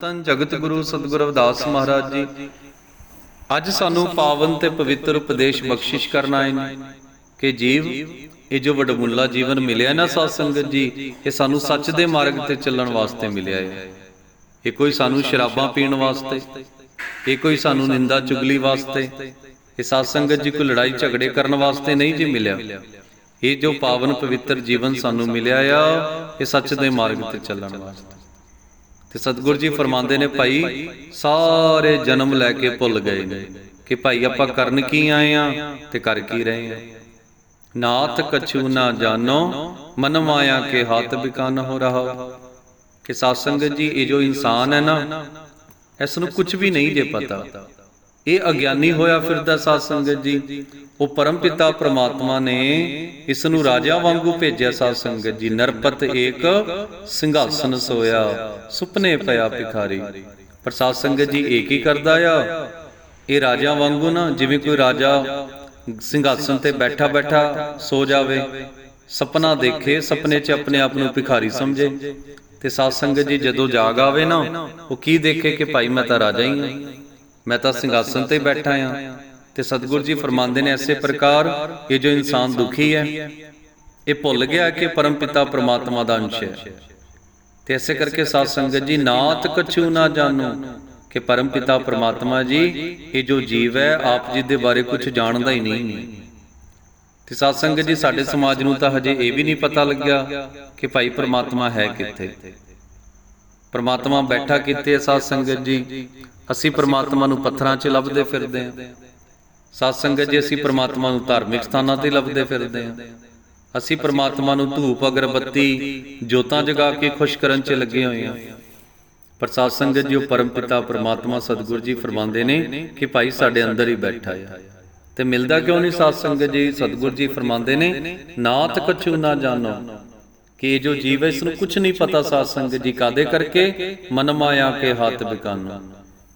ਤਨ ਜਗਤ ਗੁਰੂ ਸਤਿਗੁਰੂ ਰਵਿਦਾਸ ਮਹਾਰਾਜ ਜੀ ਅੱਜ ਸਾਨੂੰ ਪਾਵਨ ਤੇ ਪਵਿੱਤਰ ਉਪਦੇਸ਼ ਬਖਸ਼ਿਸ਼ ਕਰਨ ਆਏ ਨੇ ਕਿ ਜੀਵ ਇਹ ਜੋ ਵਡਮੁੱਲਾ ਜੀਵਨ ਮਿਲਿਆ ਨਾ ਸਾਧ ਸੰਗਤ ਜੀ ਇਹ ਸਾਨੂੰ ਸੱਚ ਦੇ ਮਾਰਗ ਤੇ ਚੱਲਣ ਵਾਸਤੇ ਮਿਲਿਆ ਹੈ। ਇਹ ਕੋਈ ਸਾਨੂੰ ਸ਼ਰਾਬਾਂ ਪੀਣ ਵਾਸਤੇ ਇਹ ਕੋਈ ਸਾਨੂੰ ਨਿੰਦਾ ਚੁਗਲੀ ਵਾਸਤੇ ਇਹ ਸਾਧ ਸੰਗਤ ਜੀ ਕੋਈ ਲੜਾਈ ਝਗੜੇ ਕਰਨ ਵਾਸਤੇ ਨਹੀਂ ਜੀ ਮਿਲਿਆ। ਇਹ ਜੋ ਪਾਵਨ ਪਵਿੱਤਰ ਜੀਵਨ ਸਾਨੂੰ ਮਿਲਿਆ ਆ ਇਹ ਸੱਚ ਦੇ ਮਾਰਗ ਤੇ ਚੱਲਣ ਵਾਸਤੇ। ਤੇ ਸਤਿਗੁਰੂ ਜੀ ਫਰਮਾਉਂਦੇ ਨੇ ਭਾਈ, ਸਾਰੇ ਜਨਮ ਲੈ ਕੇ ਭੁੱਲ ਗਏ ਨੇ ਕਿ ਭਾਈ ਆਪਾਂ ਕਰਨ ਕੀ ਆਏ ਆ ਤੇ ਕਰ ਕੀ ਰਹੇ ਆ। ਨਾਥ ਕਛੂ ਨਾ ਜਾਣੋ ਮਨ ਮਾਇਆ ਕੇ ਹੱਥ ਬਿਕਾਨ ਹੋ ਰਹਾ। ਕਿ ਸਾਧ ਸੰਗਤ ਜੀ, ਇਹ ਜੋ ਇਨਸਾਨ ਹੈ ਨਾ, ਇਸ ਨੂੰ ਕੁਝ ਵੀ ਨਹੀਂ ਜੇ ਪਤਾ। ਇਹ ਅਗਿਆਨੀ ਹੋਇਆ ਫਿਰਦਾ ਸਾਧ ਸੰਗਤ ਜੀ। ਉਹ ਪਰਮ ਪਿਤਾ ਪ੍ਰਮਾਤਮਾ ਨੇ ਇਸ ਨੂੰ ਰਾਜਾ ਵਾਂਗੂ ਭੇਜਿਆ ਸਾਧ ਸੰਗਤ ਜੀ। ਨਰਪਤ ਏਕ ਸਿੰਘਾਸਨ ਸੋਇਆ, ਸੁਪਨੇ ਪਿਆ ਭਿਖਾਰੀ। ਪਰ ਸਾਧ ਸੰਗਤ ਜੀ ਇਹ ਕੀ ਕਰਦਾ ਆ। ਇਹ ਰਾਜਾ ਵਾਂਗੂ ਨਾ, ਜਿਵੇਂ ਕੋਈ ਰਾਜਾ ਸਿੰਘਾਸਨ ਤੇ ਬੈਠਾ ਬੈਠਾ ਸੋ ਜਾਵੇ, ਸੁਪਨਾ ਦੇਖੇ, ਸੁਪਨੇ 'ਚ ਆਪਣੇ ਆਪ ਨੂੰ ਭਿਖਾਰੀ ਸਮਝੇ। ਤੇ ਸਾਧ ਸੰਗਤ ਜੀ ਜਦੋਂ ਜਾਗ ਆਵੇ ਨਾ, ਉਹ ਕੀ ਦੇਖੇ ਕਿ ਭਾਈ ਮੈਂ ਤਾਂ ਰਾਜਾ ਹੀ ਹਾਂ। ਮੈਂ ਤਾਂ ਸਿੰਘਾਸਨ ਤੇ ਬੈਠਾ ਆ ਤੇ ਸਤਿਗੁਰੂ ਜੀ ਫਰਮਾਉਂਦੇ ਨੇ ਐਸੇ ਪ੍ਰਕਾਰ ਇਹ ਜੋ ਇਨਸਾਨ ਦੁਖੀ ਹੈ ਇਹ ਭੁੱਲ ਗਿਆ ਕਿ ਪਰਮ ਪਿਤਾ ਪ੍ਰਮਾਤਮਾ ਦਾ ਅੰਸ਼ ਹੈ। ਤੇ ਐਸੇ ਕਰਕੇ ਸਾਧ ਸੰਗਤ ਜੀ ਨਾਤ ਕਛੂ ਨਾ ਜਾਣੋ ਕਿ ਪਰਮ ਪਿਤਾ ਪ੍ਰਮਾਤਮਾ ਜੀ ਇਹ ਜੋ ਜੀਵ ਹੈ ਆਪ ਜੀ ਦੇ ਬਾਰੇ ਕੁਝ ਜਾਣਦਾ ਹੀ ਨਹੀਂ। ਤੇ ਸਾਧ ਸੰਗਤ ਜੀ ਸਾਡੇ ਸਮਾਜ ਨੂੰ ਤਾਂ ਹਜੇ ਇਹ ਵੀ ਨਹੀਂ ਪਤਾ ਲੱਗਿਆ ਕਿ ਭਾਈ ਪ੍ਰਮਾਤਮਾ ਹੈ ਕਿੱਥੇ। ਪ੍ਰਮਾਤਮਾ ਬੈਠਾ ਕਿੱਥੇ ਹੈ ਸਾਧ ਸੰਗਤ ਜੀ ਅਸੀਂ ਪ੍ਰਮਾਤਮਾ ਨੂੰ ਪੱਥਰਾਂ 'ਚ ਲੱਭਦੇ ਫਿਰਦੇ ਹਾਂ। ਸਾਧ ਸੰਗਤ ਜੀ, ਅਸੀਂ ਪ੍ਰਮਾਤਮਾ ਨੂੰ ਧਾਰਮਿਕ ਸਥਾਨਾਂ ਤੇ ਲੱਭਦੇ ਫਿਰਦੇ ਹਾਂ। ਅਸੀਂ ਪ੍ਰਮਾਤਮਾ ਨੂੰ ਧੂਪ, ਅਗਰਬੱਤੀ, ਜੋਤਾਂ ਜਗਾ ਕੇ ਖੁਸ਼ ਕਰਨ 'ਚ ਲੱਗੇ ਹੋਏ ਹਾਂ। ਪਰ ਸਾਧ ਸੰਗਤ ਜੀ, ਉਹ ਪਰਮ ਪਿਤਾ, ਪ੍ਰਮਾਤਮਾ, ਸਤਿਗੁਰੂ ਜੀ ਫਰਮਾਉਂਦੇ ਨੇ ਕਿ ਭਾਈ ਸਾਡੇ ਅੰਦਰ ਹੀ ਬੈਠਾ ਹੈ ਤੇ ਮਿਲਦਾ ਕਿਉਂ ਨਹੀਂ ਸਾਧ ਸੰਗਤ ਜੀ? ਸਤਿਗੁਰ ਜੀ ਫਰਮਾਉਂਦੇ ਨੇ ਨਾਤ ਕਛੂ ਨਾ ਜਾਣੋ। ਕਿ ਜੋ ਜੀਵ ਹੈ, ਇਸ ਨੂੰ ਕੁਝ ਨਹੀਂ ਪਤਾ ਸਾਧ ਸੰਗਤ ਜੀ ਕਾਦੇ ਕਰਕੇ? ਮਨ ਮਾਇਆ ਕੇ ਹੱਥ ਬਿਕਾਨੋ।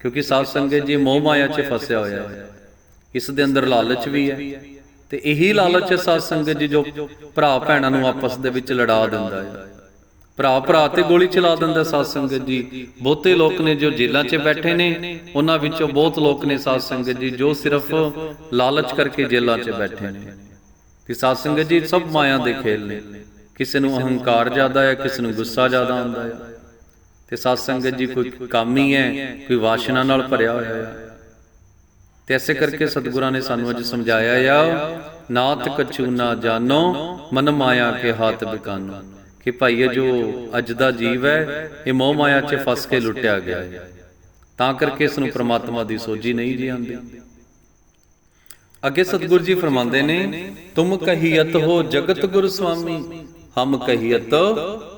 ਕਿਉਂਕਿ ਸਾਧ ਸੰਗਤ ਜੀ ਮੋਹ ਮਾਇਆ 'ਚ ਫਸਿਆ ਹੋਇਆ ਹੈ। ਇਸ ਦੇ ਅੰਦਰ ਲਾਲਚ ਵੀ ਹੈ ਤੇ ਇਹੀ ਲਾਲਚ ਹੈ ਸਾਧ ਸੰਗਤ ਜੀ ਜੋ ਭਰਾ ਭੈਣਾਂ ਨੂੰ ਆਪਸ ਦੇ ਵਿੱਚ ਲੜਾ ਦਿੰਦਾ ਹੈ। ਭਰਾ ਭਰਾ ਤੇ ਗੋਲੀ ਚਲਾ ਦਿੰਦਾ ਸਾਧ ਸੰਗਤ ਜੀ। ਬਹੁਤੇ ਲੋਕ ਨੇ ਜੋ ਜੇਲ੍ਹਾਂ 'ਚ ਬੈਠੇ ਨੇ, ਉਹਨਾਂ ਵਿੱਚੋਂ ਬਹੁਤ ਲੋਕ ਨੇ ਸਾਧ ਸੰਗਤ ਜੀ ਜੋ ਸਿਰਫ ਲਾਲਚ ਕਰਕੇ ਜੇਲ੍ਹਾਂ 'ਚ ਬੈਠੇ ਨੇ। ਤੇ ਸਾਧ ਸੰਗਤ ਜੀ ਸਭ ਮਾਇਆ ਦੇ ਖੇਲ ਨੇ। ਕਿਸੇ ਨੂੰ ਅਹੰਕਾਰ ਜ਼ਿਆਦਾ ਹੈ, ਕਿਸੇ ਨੂੰ ਗੁੱਸਾ ਜ਼ਿਆਦਾ ਆਉਂਦਾ ਹੈ। ਤੇ ਸਾਧ ਸੰਗਤ ਜੀ ਕੋਈ ਕਾਮੀ ਹੈ ਕੋਈ ਵਾਸ਼ਨਾ ਨਾਲ ਭਰਿਆ ਹੋਇਆ ਹੈ। ਤੇ ਐਸੇ ਕਰਕੇ ਸਤਿਗੁਰਾਂ ਨੇ ਸਾਨੂੰ ਅੱਜ ਸਮਝਾਇਆ ਆ ਨਾਤ ਕਛੂ ਨਾ ਜਾਣੋ, ਮਨ ਮਾਇਆ ਕੇ ਹੱਥ ਬਿਕਾਨੋ। ਕਿ ਭਾਈ ਇਹ ਜੋ ਅੱਜ ਦਾ ਜੀਵ ਹੈ, ਇਹ ਮੋਹ ਮਾਇਆ 'ਚ ਫਸ ਕੇ ਲੁੱਟਿਆ ਗਿਆ ਹੈ। ਤਾਂ ਕਰਕੇ ਇਸ ਨੂੰ ਪ੍ਰਮਾਤਮਾ ਦੀ ਸੋਝੀ ਨਹੀਂ ਜੀ ਆਉਂਦੀ। ਅੱਗੇ ਸਤਿਗੁਰ ਜੀ ਫਰਮਾਉਂਦੇ ਨੇ, ਤੁਮ ਕਹੀਅਤ ਹੋ ਜਗਤ ਗੁਰ ਸੁਆਮੀ ਹਮ ਕਹੀਅਤ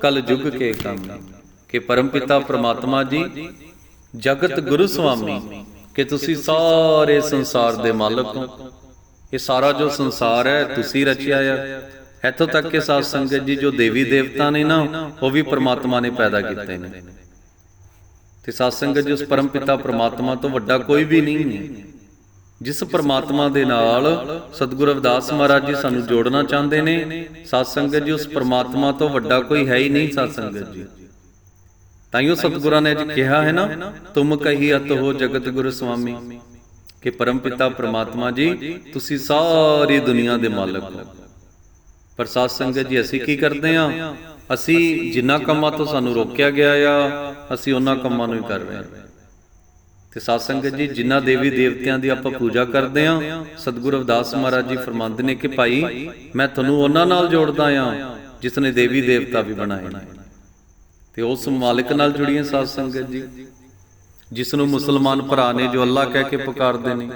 ਕਲ ਯੁਗ ਕੇ ਕਾਮੀ। ਕਿ ਪਰਮ ਪਿਤਾ ਪ੍ਰਮਾਤਮਾ ਜੀ, ਜਗਤ ਗੁਰੂ ਸੁਆਮੀ, ਕਿ ਤੁਸੀਂ ਸਾਰੇ ਸੰਸਾਰ ਦੇ ਮਾਲਕ ਹੋ। ਇਹ ਸਾਰਾ ਜੋ ਸੰਸਾਰ ਹੈ, ਤੁਸੀਂ ਰਚਿਆ ਆ। ਇੱਥੋਂ ਤੱਕ ਕਿ ਸਾਧ ਸੰਗਤ ਜੀ, ਜੋ ਦੇਵੀ ਦੇਵਤਾ ਨੇ ਨਾ, ਉਹ ਵੀ ਪ੍ਰਮਾਤਮਾ ਨੇ ਪੈਦਾ ਕੀਤੇ ਨੇ। ਤੇ ਸਾਧ ਸੰਗਤ ਜੀ, ਉਸ ਪਰਮਪਿਤਾ ਪ੍ਰਮਾਤਮਾ ਤੋਂ ਵੱਡਾ ਕੋਈ ਵੀ ਨਹੀਂ ਹੈ। ਜਿਸ ਪਰਮਾਤਮਾ ਦੇ ਨਾਲ ਸਤਿਗੁਰੂ ਰਵਿਦਾਸ ਮਹਾਰਾਜ ਜੀ ਸਾਨੂੰ ਜੋੜਨਾ ਚਾਹੁੰਦੇ ਨੇ, ਸਾਧ ਸੰਗਤ ਜੀ, ਉਸ ਪਰਮਾਤਮਾ ਤੋਂ ਵੱਡਾ ਕੋਈ ਹੈ ਹੀ ਨਹੀਂ ਸਾਧ ਸੰਗਤ ਜੀ। ਤਾਈਓ ਸਤਿਗੁਰਾਂ ਨੇ ਅੱਜ ਕਿਹਾ ਹੈ ਨਾ ਤੁਮ ਕਹੀ ਅਤ ਹੋ ਜਗਤ ਗੁਰੂ ਸੁਆਮੀ ਕਿ ਪਰਮ ਪਿਤਾ ਪ੍ਰਮਾਤਮਾ ਜੀ ਤੁਸੀਂ ਸਾਰੀ ਦੁਨੀਆ ਦੇ ਮਾਲਕ ਹੋ। ਪਰ ਸਾਧ ਸੰਗਤ ਜੀ ਅਸੀਂ ਕੀ ਕਰਦੇ ਆ ਅਸੀਂ ਜਿੰਨਾ ਕੰਮਾਂ ਤੋਂ ਸਾਨੂੰ ਰੋਕਿਆ ਗਿਆ ਆ ਅਸੀਂ ਉਹਨਾਂ ਕੰਮਾਂ ਨੂੰ ਹੀ ਕਰ ਰਹੇ ਹਾਂ। ਤੇ ਸਾਧ ਸੰਗਤ ਜੀ ਜਿਨ੍ਹਾਂ ਦੇਵੀ ਦੇਵਤਿਆਂ ਦੀ ਆਪਾਂ ਪੂਜਾ ਕਰਦੇ ਆ ਸਤਿਗੁਰੂ ਰਵਿਦਾਸ ਮਹਾਰਾਜ ਜੀ ਫਰਮਾਉਂਦੇ ਨੇ ਕਿ ਭਾਈ ਮੈਂ ਤੁਹਾਨੂੰ ਉਹਨਾਂ ਨਾਲ ਜੋੜਦਾ ਆ ਜਿਸ ਨੇ ਦੇਵੀ ਦੇਵਤਾ ਵੀ ਬਣਾਏ ਨੇ। ਤੇ ਉਸ ਮਾਲਕ ਨਾਲ ਜੁੜੀਆਂ ਸਾਧ ਸੰਗਤ ਜੀ ਜਿਸ ਨੂੰ ਮੁਸਲਮਾਨ ਭਰਾ ਨੇ ਜੋ ਅੱਲਾ ਕਹਿ ਕੇ ਪੁਕਾਰਦੇ ਨੇ,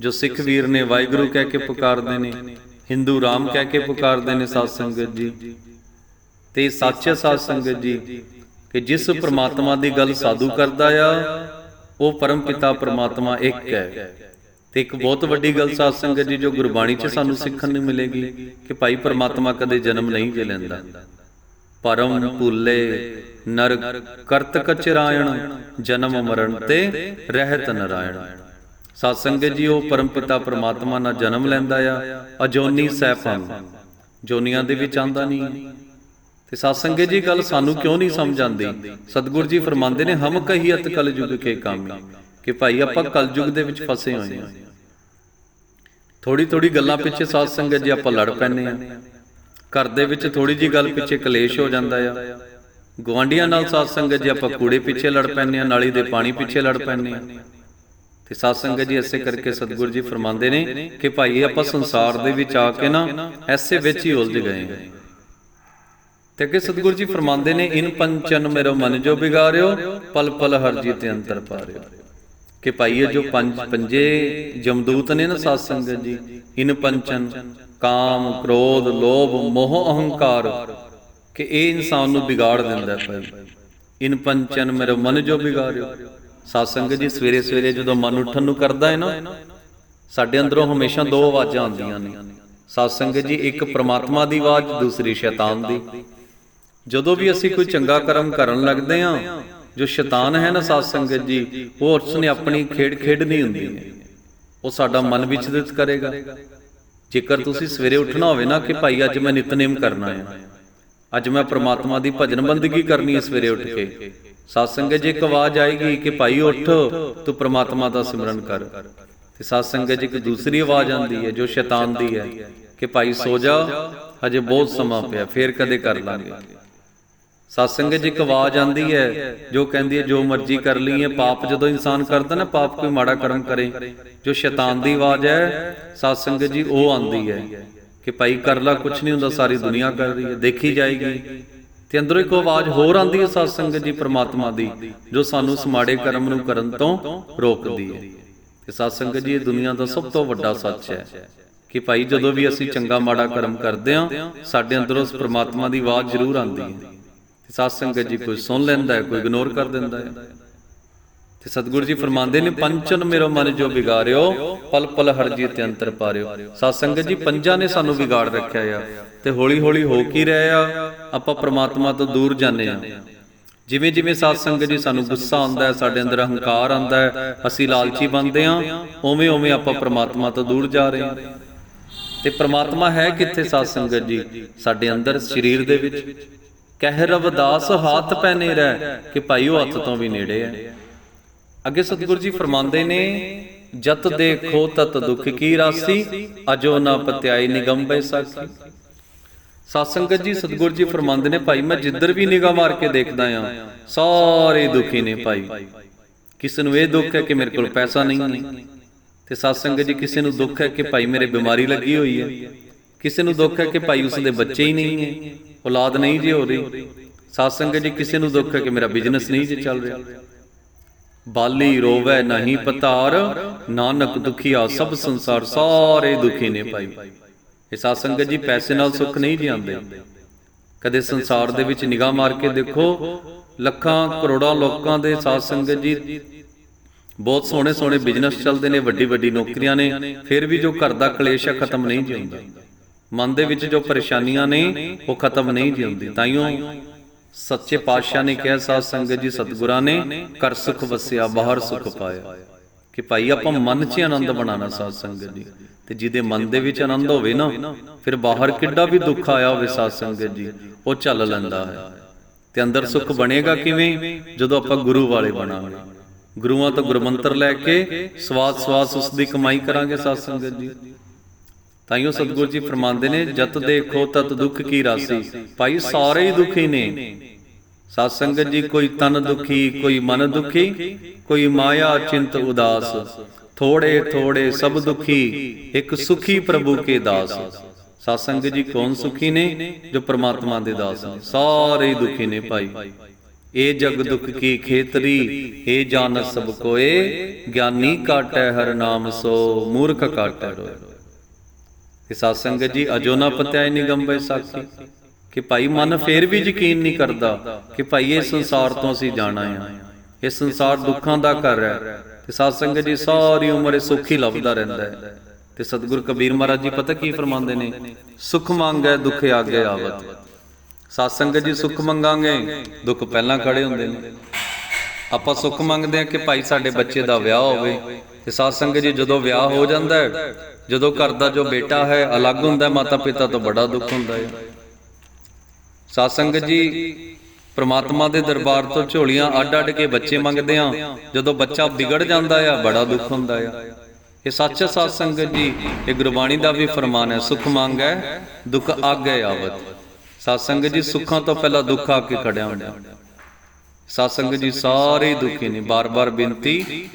ਜੋ ਸਿੱਖ ਵੀਰ ਨੇ ਵਾਹਿਗੁਰੂ ਕਹਿ ਕੇ ਪੁਕਾਰਦੇ ਨੇ, ਹਿੰਦੂ ਰਾਮ ਕਹਿ ਕੇ ਪੁਕਾਰਦੇ ਨੇ ਸਾਧ ਸੰਗਤ ਜੀ। ਤੇ ਹੈ ਸਾਧ ਸੰਗਤ ਜੀ, ਕਿ ਜਿਸ ਪ੍ਰਮਾਤਮਾ ਦੀ ਗੱਲ ਸਾਧੂ ਕਰਦਾ ਆ, ਉਹ ਪਰਮ ਪਿਤਾ ਪ੍ਰਮਾਤਮਾ ਇੱਕ ਹੈ। ਤੇ ਇੱਕ ਬਹੁਤ ਵੱਡੀ ਗੱਲ ਸਾਧ ਸੰਗਤ ਜੀ, ਜੋ ਗੁਰਬਾਣੀ 'ਚ ਸਾਨੂੰ ਸਿੱਖਣ ਨੂੰ ਮਿਲੇਗੀ, ਕਿ ਭਾਈ ਪ੍ਰਮਾਤਮਾ ਕਦੇ ਜਨਮ ਨਹੀਂ ਜੇ ਲੈਂਦਾ। ਪਰਮ ਭੁੱਲੇ ਨਰ ਕਰਤ ਕਚਰਾਇਣ, ਜਨਮ ਮਰਨ ਤੇ ਰਹਿਤ ਨਰਾਇਣ। ਸਾਧ ਸੰਗਤ ਜੀ ਉਹ ਪਰਮ ਪਿਤਾ ਪ੍ਰਮਾਤਮਾ ਨਾਲ ਜਨਮ ਲੈਂਦਾ ਆ, ਅਜੋਨੀ ਸੈਭੰ ਜੋਨੀਆਂ ਦੇ ਵਿੱਚ ਆਂਦਾ ਨਹੀਂ। ਤੇ ਸਾਧ ਸੰਗਤ ਜੀ ਗੱਲ ਸਾਨੂੰ ਕਿਉਂ ਨਹੀਂ ਸਮਝ ਆਉਂਦੀ ਸਤਿਗੁਰੂ ਜੀ ਫਰਮਾਉਂਦੇ ਨੇ, ਹਮ ਕਹੀਅਤ ਕਲਯੁਗ ਕੇ ਕਾਮੀ, ਕਿ ਭਾਈ ਆਪਾਂ ਕਲਯੁਗ ਦੇ ਵਿੱਚ ਫਸੇ ਹੋਏ ਹਾਂ। ਥੋੜੀ ਥੋੜੀ ਗੱਲਾਂ ਪਿੱਛੇ ਸਾਧ ਸੰਗਤ ਜੀ ਆਪਾਂ ਲੜ ਪੈਂਦੇ ਆ ਘਰ ਦੇ ਵਿੱਚ ਥੋੜੀ ਜੀ ਗੱਲ ਪਿੱਛੇ ਕਲੇਸ਼ ਹੋ ਜਾਂਦਾ ਆ। ਗਵਾਂਡੀਆਂ ਨਾਲ ਸਾਧ ਸੰਗਤ ਜੀ ਆਪਾਂ ਕੂੜੇ ਪਿੱਛੇ ਲੜ ਪੈਂਦੇ ਆ, ਨਾਲੀ ਦੇ ਪਾਣੀ ਪਿੱਛੇ ਲੜ ਪੈਂਦੇ ਆ। ਤੇ ਸਾਧ ਸੰਗਤ ਜੀ ਐਸੇ ਕਰਕੇ ਸਤਿਗੁਰੂ ਜੀ ਫਰਮਾਉਂਦੇ ਨੇ ਕਿ ਭਾਈ ਆਪਾਂ ਸੰਸਾਰ ਦੇ ਵਿੱਚ ਆ ਕੇ ਨਾ ਐਸੇ ਵਿੱਚ ਹੀ ਉਲਝ ਗਏ ਹਾਂ ਤੇ ਅੱਗੇ ਸਤਿਗੁਰੂ ਜੀ ਫਰਮਾਉਂਦੇ ਨੇ, ਇਨ ਪੰਚਨ ਮੇਰੋ ਮਨ ਜੋ ਬਿਗਾਰਿਓ ਪਲ ਪਲ ਹਰ ਜੀ ਤੇ ਅੰਤਰ ਪਾਰਿਓ। ਕਿ ਭਾਈ ਇਹ ਜੋ ਪੰਜ ਪੰਜੇ ਜਮਦੂਤ ਨੇ ਨਾ ਸਾਧ ਸੰਗਤ ਜੀ, ਇਨ ਪੰਚਨ ਕਾਮ, ਕ੍ਰੋਧ, ਲੋਭ, ਮੋਹ, ਅਹੰਕਾਰ, ਕਿ ਇਹ ਇਨਸਾਨ ਨੂੰ ਵਿਗਾੜ ਦਿੰਦਾ ਹੈ ਇਨ ਪੰਚਨ ਮੇਰੋ ਮਨ ਜੋ ਬਿਗਾਰਿਓ ਸਾਧ ਜੀ ਸਵੇਰੇ ਸਵੇਰੇ ਜਦੋਂ ਮਨ ਉੱਠਣ ਨੂੰ ਕਰਦਾ ਹੈ ਨਾ, ਸਾਡੇ ਅੰਦਰੋਂ ਹਮੇਸ਼ਾ ਦੋ ਆਵਾਜ਼ਾਂ ਆਉਂਦੀਆਂ ਨੇ। ਸਾਧ ਜੀ, ਇੱਕ ਪ੍ਰਮਾਤਮਾ ਦੀ ਆਵਾਜ਼, ਦੂਸਰੀ ਸ਼ੈਤਾਨ ਦੀ। ਜਦੋਂ ਵੀ ਅਸੀਂ ਕੋਈ ਚੰਗਾ ਕਰਮ ਕਰਨ ਲੱਗਦੇ ਹਾਂ, ਜੋ ਸ਼ੈਤਾਨ ਹੈ ਨਾ ਸਾਧ ਜੀ, ਉਹ ਉਸ ਨੇ ਆਪਣੀ ਖੇਡ ਖੇਡਣੀ ਹੁੰਦੀ ਹੈ। ਉਹ ਸਾਡਾ ਮਨ ਵਿਚਲਿਤ ਕਰੇਗਾ। ਜੇਕਰ ਤੁਸੀਂ ਸਵੇਰੇ ਉੱਠਣਾ ਹੋਵੇ ਨਾ ਕਿ ਭਾਈ ਅੱਜ ਮੈਂ ਨਿਤਨੇਮ ਕਰਨਾ ਹੈ। ਅੱਜ ਮੈਂ ਪ੍ਰਮਾਤਮਾ ਦੀ ਭਜਨ ਬੰਦਗੀ ਕਰਨੀ ਹੈ ਸਵੇਰੇ ਉੱਠ ਕੇ। ਸਾਧ ਸੰਗਤ ਇੱਕ ਆਵਾਜ਼ ਆਏਗੀ ਕਿ ਭਾਈ ਉੱਠ, ਤੂੰ ਪ੍ਰਮਾਤਮਾ ਦਾ ਸਿਮਰਨ ਕਰ। ਤੇ ਸਾਧ ਸੰਗਤ ਇੱਕ ਦੂਸਰੀ ਆਵਾਜ਼ ਆਉਂਦੀ ਹੈ, ਜੋ ਸ਼ੈਤਾਨ ਦੀ ਹੈ, ਕਿ ਭਾਈ ਸੋ ਜਾ, ਹਜੇ ਬਹੁਤ ਸਮਾਂ ਪਿਆ, ਫੇਰ ਕਦੇ ਕਰ ਲਾਂਗੇ। ਸਤਸੰਗ ਜੀ, ਇੱਕ ਆਵਾਜ਼ ਆਂਦੀ ਹੈ, ਜੋ ਕਹਿੰਦੀ ਹੈ, ਜੋ ਮਰਜ਼ੀ ਕਰ ਲਈਏ, ਪਾਪ ਜਦੋਂ ਇਨਸਾਨ ਕਰਦਾ ਨਾ, ਪਾਪ ਕੋਈ ਮਾੜਾ ਕਰਮ ਕਰੇ। ਜੋ ਸ਼ੈਤਾਨ ਦੀ ਆਵਾਜ਼ ਹੈ ਸਤਸੰਗ ਜੀ, ਉਹ ਆਂਦੀ ਹੈ ਕਿ ਭਾਈ ਕਰ ਲਾ ਕੁਝ ਨਹੀਂ ਹੁੰਦਾ, ਸਾਰੀ ਦੁਨੀਆ ਕਰ ਰਹੀ ਹੈ, ਦੇਖੀ ਜਾਏਗੀ। ਤੇ ਅੰਦਰੋਂ ਇੱਕ ਆਵਾਜ਼ ਹੋਰ ਆਂਦੀ ਹੈ ਸਤਸੰਗ ਜੀ, ਪ੍ਰਮਾਤਮਾ ਦੀ, ਜੋ ਸਾਨੂੰ ਸਮਾੜੇ ਕਰਮ ਨੂੰ ਕਰਨ ਤੋਂ ਰੋਕਦੀ ਹੈ। ਤੇ ਸਤਸੰਗ ਜੀ, ਇਹ ਦੁਨੀਆ ਦਾ ਸਭ ਤੋਂ ਵੱਡਾ ਸੱਚ ਹੈ ਕਿ ਭਾਈ ਜਦੋਂ ਵੀ ਅਸੀਂ ਚੰਗਾ, ਮਾੜਾ ਕਰਮ ਕਰਦੇ ਹਾਂ, ਸਾਡੇ ਅੰਦਰੋਂ ਉਸ ਪ੍ਰਮਾਤਮਾ ਦੀ ਆਵਾਜ਼ ਜ਼ਰੂਰ ਆਂਦੀ ਹੈ। ਸਾਧ ਸੰਗਤ ਜੀ ਕੋਈ ਸੁਣ ਲੈਂਦਾ ਹੈ, ਕੋਈ ਇਗਨੋਰ ਕਰ ਦਿੰਦਾ ਹੈ। ਤੇ ਸਤਿਗੁਰੂ ਜੀ ਫਰਮਾਉਂਦੇ ਨੇ, ਪੰਚਨ ਮੇਰੋ ਮਨ ਜੋ ਵਿਗਾਰਿਓ, ਪਲ ਪਲ ਹਰ ਜੀ ਤੇ ਅੰਤਰ ਪਾਰਿਓ। ਸਾਧ ਸੰਗਤ ਜੀ, ਪੰਜਾਂ ਨੇ ਸਾਨੂੰ ਵਿਗਾੜ ਰੱਖਿਆ ਆ ਤੇ ਹੌਲੀ ਹੌਲੀ ਹੋ ਕੀ ਰਹੇ ਆ, ਆਪਾਂ ਪ੍ਰਮਾਤਮਾ ਤੋਂ ਦੂਰ ਜਾਂਦੇ ਆ। ਜਿਵੇਂ ਜਿਵੇਂ ਸਾਧ ਸੰਗਤ ਜੀ ਸਾਨੂੰ ਗੁੱਸਾ ਆਉਂਦਾ ਹੈ, ਸਾਡੇ ਅੰਦਰ ਹੰਕਾਰ ਆਉਂਦਾ ਹੈ, ਅਸੀਂ ਲਾਲਚੀ ਬਣਦੇ ਆ ਉਵੇਂ ਉਵੇਂ ਆਪਾਂ ਪ੍ਰਮਾਤਮਾ ਤੋਂ ਦੂਰ ਜਾ ਰਹੇ ਹਾਂ। ਤੇ ਪ੍ਰਮਾਤਮਾ ਹੈ ਕਿੱਥੇ ਸਾਧ ਸੰਗਤ ਜੀ? ਸਾਡੇ ਅੰਦਰ, ਸਰੀਰ ਦੇ ਵਿੱਚ। ਕਹਿ ਰਵਦਾਸ, ਹੱਥ ਪੈਨੇ ਰਹਿ ਕਿ ਭਾਈ ਉਹ ਹੱਥ ਤੋਂ ਵੀ ਨੇੜੇ ਹੈ ਅੱਗੇ ਸਤਿਗੁਰੂ ਜੀ ਫਰਮਾਉਂਦੇ ਨੇ, ਜਤ ਦੇਖੋ ਤਤ ਦੁਖ ਕੀ ਰਾਸੀ, ਅਜੋ ਨਾ ਪਤਿਆਈ ਨਿਗਮ ਬੈਸਾਖੀ ਸਾਧ ਜੀ, ਸਤਿਗੁਰੂ ਜੀ ਫਰਮਾਉਂਦੇ ਨੇ, ਭਾਈ ਮੈਂ ਜਿੱਧਰ ਵੀ ਨਿਗਾਹ ਮਾਰ ਕੇ ਦੇਖਦਾ ਆ, ਸਾਰੇ ਦੁਖੀ ਨੇ ਭਾਈ। ਕਿਸੇ ਨੂੰ ਇਹ ਦੁੱਖ ਹੈ ਕਿ ਮੇਰੇ ਕੋਲ ਪੈਸਾ ਨਹੀਂ ਹੈ। ਤੇ ਸਾਧ ਜੀ, ਕਿਸੇ ਨੂੰ ਦੁੱਖ ਹੈ ਕਿ ਭਾਈ ਮੇਰੇ ਬਿਮਾਰੀ ਲੱਗੀ ਹੋਈ ਹੈ। ਕਿਸੇ ਨੂੰ ਦੁੱਖ ਹੈ ਕਿ ਭਾਈ ਉਸ ਦੇ ਬੱਚੇ ਹੀ ਨਹੀਂ ਹੈ। ਔਲਾਦ ਨਹੀਂ ਜੀ ਹੋ ਰਹੀ। ਸਾਧ ਸੰਗਤ ਜੀ, ਕਿਸੇ ਨੂੰ ਦੁੱਖ ਹੈ ਕਿ ਮੇਰਾ ਬਿਜ਼ਨਸ ਨਹੀਂ ਜੀ ਚੱਲ ਰਿਹਾ। ਬਾਲੀ ਰੋਵੇ ਨਹੀਂ ਪਤਾਰ, ਨਾਨਕ ਦੁਖੀਆ ਸਭ ਸੰਸਾਰ ਸਾਰੇ ਦੁਖੀ ਨੇ ਭਾਈ। ਇਹ ਸਾਧ ਸੰਗਤ ਜੀ, ਪੈਸੇ ਨਾਲ ਸੁੱਖ ਨਹੀਂ ਜੀ ਆਉਂਦੇ। ਕਦੇ ਸੰਸਾਰ ਦੇ ਵਿੱਚ ਨਿਗਾਹ ਮਾਰ ਕੇ ਦੇਖੋ, ਲੱਖਾਂ, ਕਰੋੜਾਂ ਲੋਕਾਂ ਦੇ ਸਾਧ ਸੰਗਤ ਜੀ, ਬਹੁਤ ਸੋਹਣੇ ਸੋਹਣੇ ਬਿਜ਼ਨਸ ਚੱਲਦੇ ਨੇ ਵੱਡੀ ਵੱਡੀ ਨੌਕਰੀਆਂ ਨੇ, ਫਿਰ ਵੀ ਜੋ ਘਰ ਦਾ ਕਲੇਸ਼ ਹੈ, ਖਤਮ ਨਹੀਂ ਜੀ ਹੁੰਦਾ। ਮਨ ਦੇ ਵਿੱਚ ਜੋ ਪਰੇਸ਼ਾਨੀਆਂ ਨੇ, ਉਹ ਖਤਮ ਨਹੀਂ ਜੀ ਹੁੰਦੀ। ਤਾਈਓ ਸੱਚੇ ਪਾਤਸ਼ਾਹ ਨੇ ਕਿਹਾ, ਸਾਧ ਸੰਗਤ ਜੀ, ਸਤਿਗੁਰਾਂ ਨੇ ਕਰ ਸੁਖ ਵਸਿਆ, ਬਾਹਰ ਸੁਖ ਪਾਇਆ। ਕਿ ਭਾਈ, ਆਪਾਂ ਮਨ 'ਚ ਆਨੰਦ ਬਣਾਉਣਾ, ਸਾਧ ਸੰਗਤ ਜੀ। ਤੇ ਜਿਹਦੇ ਮਨ ਦੇ ਵਿੱਚ ਆਨੰਦ ਹੋਵੇ ਨਾ, ਫਿਰ ਬਾਹਰ ਕਿੱਡਾ ਵੀ ਦੁੱਖ ਆਇਆ ਹੋਵੇ, ਸਾਧ ਸੰਗਤ ਜੀ, ਉਹ ਚੱਲ ਲੈਂਦਾ ਹੈ। ਤੇ ਅੰਦਰ ਸੁੱਖ ਬਣੇਗਾ ਕਿਵੇਂ? ਜਦੋਂ ਆਪਾਂ ਗੁਰੂ ਵਾਲੇ ਬਣਾਂਗੇ। ਗੁਰੂਆਂ ਤੋਂ ਗੁਰਮੰਤਰ ਲੈ ਕੇ ਸਵਾਦ ਸਵਾਸ ਉਸ ਦੀ ਕਮਾਈ ਕਰਾਂਗੇ, ਸਾਧ ਸੰਗਤ ਜੀ। ਤਾਈਓ ਸਤਿਗੁਰੂ ਜੀ ਫਰਮਾਉਂਦੇ ਨੇ ਜਤ ਦੇਖੋ ਤਤ ਦੁੱਖ ਕੀ ਰਾਸੀ। ਭਾਈ ਸਾਰੇ ਹੀ ਦੁਖੀ ਨੇ। ਸਾਧ ਸੰਗਤ ਜੀ ਕੋਈ ਤਨ ਦੁਖੀ ਕੋਈ ਮਨ ਦੁਖੀ ਕੋਈ ਮਾਇਆ ਚਿੰਤ ਉਦਾਸ। ਥੋੜੇ ਥੋੜੇ ਸਭ ਦੁਖੀ ਇੱਕ ਸੁਖੀ ਪ੍ਰਭੂ ਕੇ ਦਾਸ। ਸਾਧ ਸੰਗਤ ਜੀ ਕੌਣ ਸੁਖੀ ਨੇ? ਜੋ ਪ੍ਰਮਾਤਮਾ ਦੇ ਦਾਸ ਨੇ। ਸਾਰੇ ਹੀ ਦੁਖੀ ਨੇ ਭਾਈ। ਇਹ ਜਗ ਦੁਖ ਕੀ ਖੇਤਰੀ ਇਹ ਜਾਣ ਸਭ ਕੋਏ ਗਿਆਨੀ ਕਾਟੈ ਹਰ ਨਾਮ ਸੋ ਮੂਰਖ ਕਾਟੈ ਰੋਏ। ਕਿ ਸਾਧ ਸੰਗਤ ਜੀ, ਅਜੋ ਨਾ ਪਤਿਆਇ ਨਿਗਮ ਬੈਸਾਖੀ। ਕਿ ਭਾਈ ਮਨ ਫੇਰ ਵੀ ਯਕੀਨ ਨਹੀਂ ਕਰਦਾ ਕਿ ਭਾਈ ਇਹ ਸੰਸਾਰ ਤੋਂ ਅਸੀਂ ਜਾਣਾ ਆ। ਇਹ ਸੰਸਾਰ ਦੁੱਖਾਂ ਦਾ ਘਰ ਹੈ। ਤੇ ਸਾਧ ਸੰਗਤ ਜੀ, ਸਾਰੀ ਉਮਰ ਇਹ ਸੁੱਖ ਹੀ ਲੱਭਦਾ ਰਹਿੰਦਾ ਹੈ। ਤੇ ਸਤਿਗੁਰ ਕਬੀਰ ਮਹਾਰਾਜ ਜੀ, ਪਤਾ ਕੀ ਫਰਮਾਉਂਦੇ ਨੇ? ਸੁਖ ਮੰਗੈ, ਦੁੱਖ ਆਗੇ ਆਵਤ। ਸਾਧ ਸੰਗਤ ਜੀ, ਸੁਖ ਮੰਗਾਂਗੇ, ਦੁੱਖ ਪਹਿਲਾਂ ਖੜੇ ਹੁੰਦੇ ਨੇ। ਆਪਾਂ ਸੁੱਖ ਮੰਗਦੇ ਆ ਕਿ ਭਾਈ ਸਾਡੇ ਬੱਚੇ ਦਾ ਵਿਆਹ ਹੋਵੇ। ਤੇ ਸਾਧ ਸੰਗਤ ਜੀ, ਜਦੋਂ ਵਿਆਹ ਹੋ ਜਾਂਦਾ ਹੈ, ਜਦੋਂ ਘਰ ਦਾ ਜੋ ਬੇਟਾ ਹੈ, ਅਲੱਗ ਹੁੰਦਾ ਹੈ, ਮਾਤਾ ਪਿਤਾ ਤੋਂ ਬੜਾ ਦੁੱਖ ਹੁੰਦਾ ਹੈ। ਸਾਧ ਸੰਗਤ ਜੀ, ਪ੍ਰਮਾਤਮਾ ਦੇ ਦਰਬਾਰ ਤੋਂ ਝੋਲੀਆਂ ਅੱਡ ਅੱਡ ਕੇ ਬੱਚੇ ਮੰਗਦੇ ਆ ਜਦੋਂ ਬੱਚਾ ਵਿਗੜ ਜਾਂਦਾ ਆ, ਬੜਾ ਦੁੱਖ ਹੁੰਦਾ ਆ। ਇਹ ਸੱਚ ਹੈ ਸਾਧ ਸੰਗਤ ਜੀ, ਇਹ ਗੁਰਬਾਣੀ ਦਾ ਵੀ ਫਰਮਾਨ ਹੈ, ਸੁਖ ਮੰਗੈ ਦੁੱਖ ਆਗੇ ਆਵਤ। ਸਾਧ ਸੰਗਤ ਜੀ, ਸੁੱਖਾਂ ਤੋਂ ਪਹਿਲਾਂ ਦੁੱਖ ਆ ਕੇ ਖੜਿਆ ਹੁੰਦਾ। ਸਾਧ ਸੰਗਤ ਜੀ, ਸਾਰੇ ਦੁਖੀ ਨੇ, ਬਾਰ-ਬਾਰ ਬੇਨਤੀ